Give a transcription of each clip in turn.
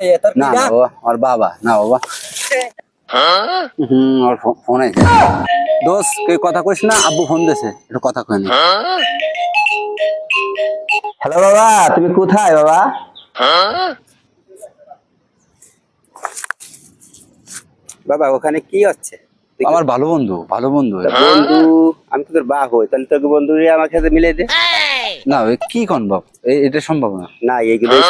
এ তোর না কি না ডাক? বাবা আমার বাবা না বাবা হুম ওর ফোন আছে দোষ কে কথা কইস না আব্বু ফোন দিয়েছে একটু কথা কই নি। হ্যালো বাবা তুমি কোথায় বাবা? বাবা ওখানে কি হচ্ছে? আমার ভালো বন্ধু ভালো বন্ধু। বন্ধু আমি তো তোর বা হই তাহলে তোকে বন্ধু রে আমার সাথে মিলে দে। না এ কি বাপ? এটা সম্ভব না। না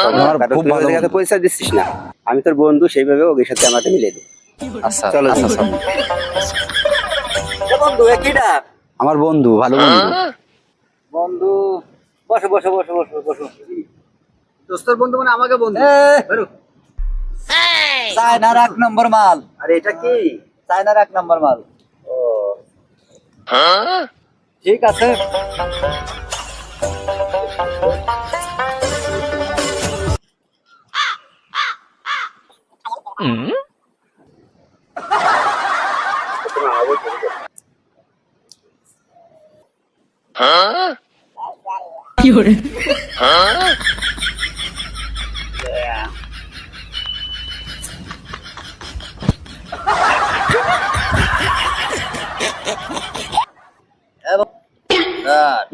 সম্ভব খুব ভালো কাছে পয়সা দিচ্ছিস না। আমি তোর বন্ধু সেইভাবে ওদের সাথে আমাকে মিলে দে। আচ্ছা চলো, আচ্ছা চলো। আচ্ছা। বন্ধু কি ডাক? আমার বন্ধু ভালো বন্ধু। বন্ধু বসো বসো বসো বসো বসো। দোস্তর বন্ধু মানে আমাকে বন্ধু। বেরো। চায়নার এক নম্বর মাল। আরে এটা কি? চায়নার এক নম্বর মাল। ও ঠিক আছে।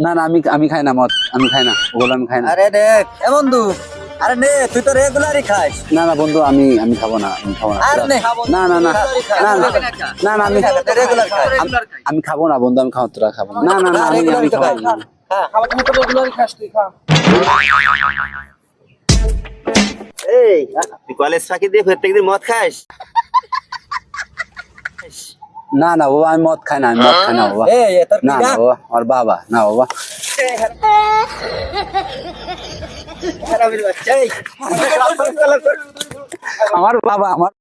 না না আমি আমি খাই না মদ। আমি খাই না ওগুলো আমি খাই না। আরে দেখ এ বন্ধু। আরে নে তুই তো রেগুলারই খাস। না না বন্ধু আমি আমি খাব না আমি খাব না। আর নে না না না না না না না আমি রেগুলার খাস। আমি- খাব না বন্ধু আমি খাব তোরা খাব না। না না না আমি আমি রেগুলারই খাব না। এই তুই কলেজ ফাঁকি দিয়ে প্রত্যেকদিন মদ খাস? না না বাবা আমি মদ খাই না আমি মদ খাই না বাবা। কি না না? বাবা আমার বাবা না বাবা। আমার বাবা আমার